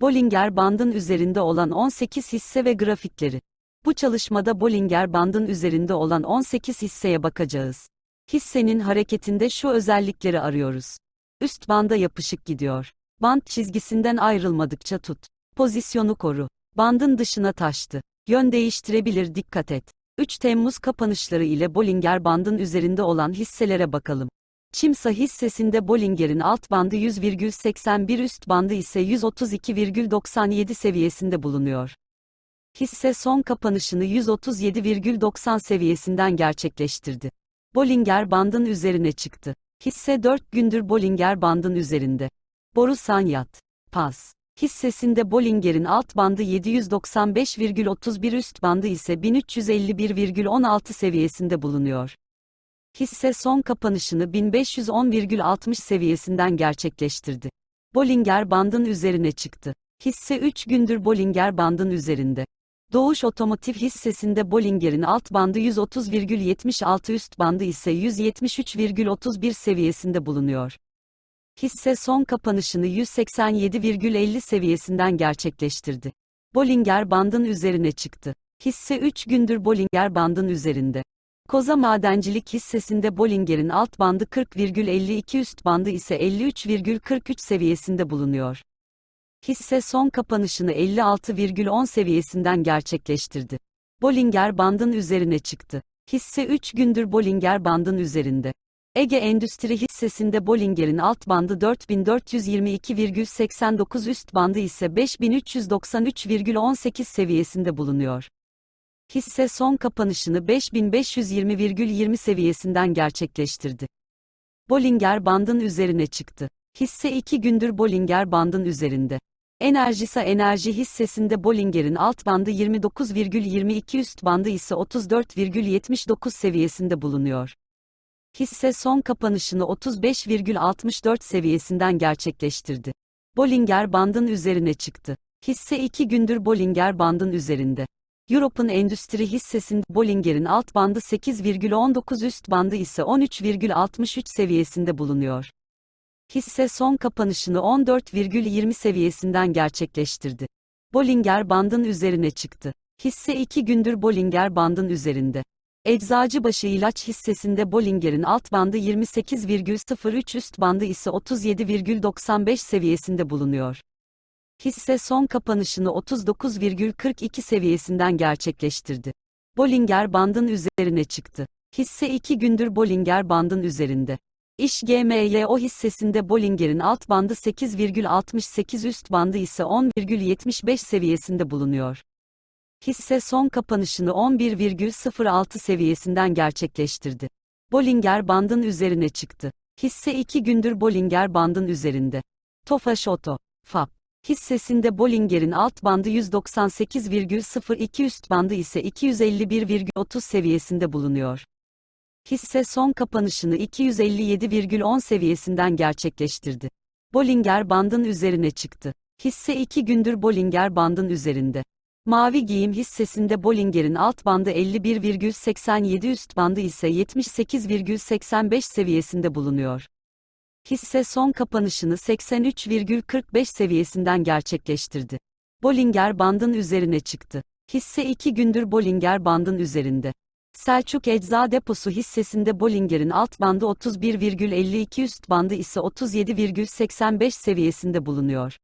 Bollinger bandın üzerinde olan 18 hisse ve grafikleri. Bu çalışmada Bollinger bandın üzerinde olan 18 hisseye bakacağız. Hissenin hareketinde şu özellikleri arıyoruz. Üst banda yapışık gidiyor. Band çizgisinden ayrılmadıkça tut. Pozisyonu koru. Bandın dışına taştı. Yön değiştirebilir dikkat et. 3 Temmuz kapanışları ile Bollinger bandın üzerinde olan hisselere bakalım. Çimsa hissesinde Bollinger'in alt bandı 100,81 üst bandı ise 132,97 seviyesinde bulunuyor. Hisse son kapanışını 137,90 seviyesinden gerçekleştirdi. Bollinger bandın üzerine çıktı. Hisse 4 gündür Bollinger bandın üzerinde. Borusan Yat. Pas. Hissesinde Bollinger'in alt bandı 795,31 üst bandı ise 1351,16 seviyesinde bulunuyor. Hisse son kapanışını 1510,60 seviyesinden gerçekleştirdi. Bollinger bandın üzerine çıktı. Hisse 3 gündür Bollinger bandın üzerinde. Doğuş Otomotiv hissesinde Bollinger'in alt bandı 130,76 üst bandı ise 173,31 seviyesinde bulunuyor. Hisse son kapanışını 187,50 seviyesinden gerçekleştirdi. Bollinger bandın üzerine çıktı. Hisse 3 gündür Bollinger bandın üzerinde. Koza Madencilik hissesinde Bollinger'in alt bandı 40,52 üst bandı ise 53,43 seviyesinde bulunuyor. Hisse son kapanışını 56,10 seviyesinden gerçekleştirdi. Bollinger bandın üzerine çıktı. Hisse 3 gündür Bollinger bandın üzerinde. Ege Endüstri hissesinde Bollinger'in alt bandı 4422,89 üst bandı ise 5393,18 seviyesinde bulunuyor. Hisse son kapanışını 5520,20 seviyesinden gerçekleştirdi. Bollinger bandın üzerine çıktı. Hisse 2 gündür Bollinger bandın üzerinde. Enerjisa Enerji hissesinde Bollinger'in alt bandı 29,22 üst bandı ise 34,79 seviyesinde bulunuyor. Hisse son kapanışını 35,64 seviyesinden gerçekleştirdi. Bollinger bandın üzerine çıktı. Hisse 2 gündür Bollinger bandın üzerinde. European Endüstri hissesinde Bollinger'in alt bandı 8,19 üst bandı ise 13,63 seviyesinde bulunuyor. Hisse son kapanışını 14,20 seviyesinden gerçekleştirdi. Bollinger bandın üzerine çıktı. Hisse 2 gündür Bollinger bandın üzerinde. Eczacıbaşı ilaç hissesinde Bollinger'in alt bandı 28,03 üst bandı ise 37,95 seviyesinde bulunuyor. Hisse son kapanışını 39,42 seviyesinden gerçekleştirdi. Bollinger bandın üzerine çıktı. Hisse 2 gündür Bollinger bandın üzerinde. İş GMYO hissesinde Bollinger'in alt bandı 8,68 üst bandı ise 10,75 seviyesinde bulunuyor. Hisse son kapanışını 11,06 seviyesinden gerçekleştirdi. Bollinger bandın üzerine çıktı. Hisse 2 gündür Bollinger bandın üzerinde. Tofaş Oto, FAB. Hissesinde Bollinger'in alt bandı 198,02 üst bandı ise 251,30 seviyesinde bulunuyor. Hisse son kapanışını 257,10 seviyesinden gerçekleştirdi. Bollinger bandın üzerine çıktı. Hisse 2 gündür Bollinger bandın üzerinde. Mavi giyim hissesinde Bollinger'in alt bandı 51,87 üst bandı ise 78,85 seviyesinde bulunuyor. Hisse son kapanışını 83,45 seviyesinden gerçekleştirdi. Bollinger bandın üzerine çıktı. Hisse 2 gündür Bollinger bandın üzerinde. Selçuk Ecza Deposu hissesinde Bollinger'in alt bandı 31,52 üst bandı ise 37,85 seviyesinde bulunuyor.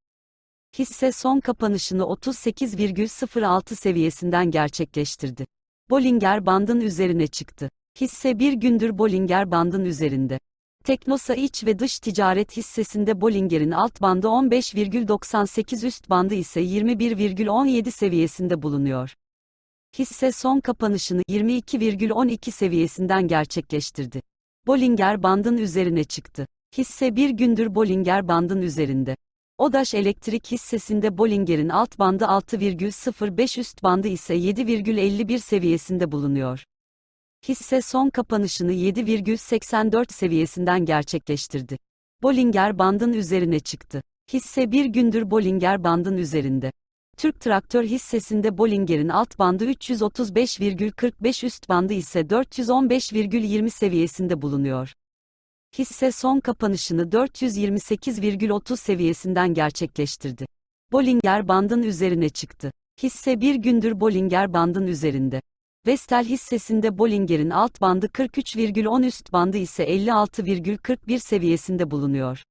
Hisse son kapanışını 38,06 seviyesinden gerçekleştirdi. Bollinger bandın üzerine çıktı. Hisse bir gündür Bollinger bandın üzerinde. Teknosa iç ve dış ticaret hissesinde Bollinger'in alt bandı 15,98 üst bandı ise 21,17 seviyesinde bulunuyor. Hisse son kapanışını 22,12 seviyesinden gerçekleştirdi. Bollinger bandın üzerine çıktı. Hisse bir gündür Bollinger bandın üzerinde. Odaş Elektrik hissesinde Bollinger'in alt bandı 6,05 üst bandı ise 7,51 seviyesinde bulunuyor. Hisse son kapanışını 7,84 seviyesinden gerçekleştirdi. Bollinger bandın üzerine çıktı. Hisse bir gündür Bollinger bandın üzerinde. Türk Traktör hissesinde Bollinger'in alt bandı 335,45 üst bandı ise 415,20 seviyesinde bulunuyor. Hisse son kapanışını 428,30 seviyesinden gerçekleştirdi. Bollinger bandın üzerine çıktı. Hisse bir gündür Bollinger bandın üzerinde. Vestel hissesinde Bollinger'in alt bandı 43,10 üst bandı ise 56,41 seviyesinde bulunuyor.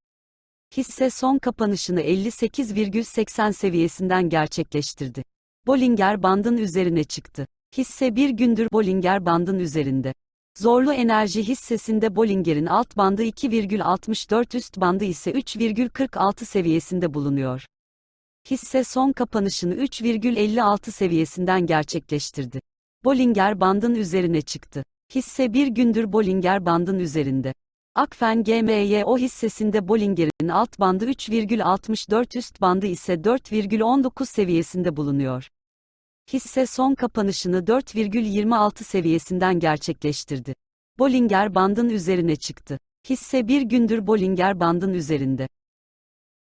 Hisse son kapanışını 58,80 seviyesinden gerçekleştirdi. Bollinger bandın üzerine çıktı. Hisse bir gündür Bollinger bandın üzerinde. Zorlu enerji hissesinde Bollinger'in alt bandı 2,64 üst bandı ise 3,46 seviyesinde bulunuyor. Hisse son kapanışını 3,56 seviyesinden gerçekleştirdi. Bollinger bandın üzerine çıktı. Hisse bir gündür Bollinger bandın üzerinde. Akfen GMYO hissesinde Bollinger'in alt bandı 3,64 üst bandı ise 4,19 seviyesinde bulunuyor. Hisse son kapanışını 4,26 seviyesinden gerçekleştirdi. Bollinger bandın üzerine çıktı. Hisse bir gündür Bollinger bandın üzerinde.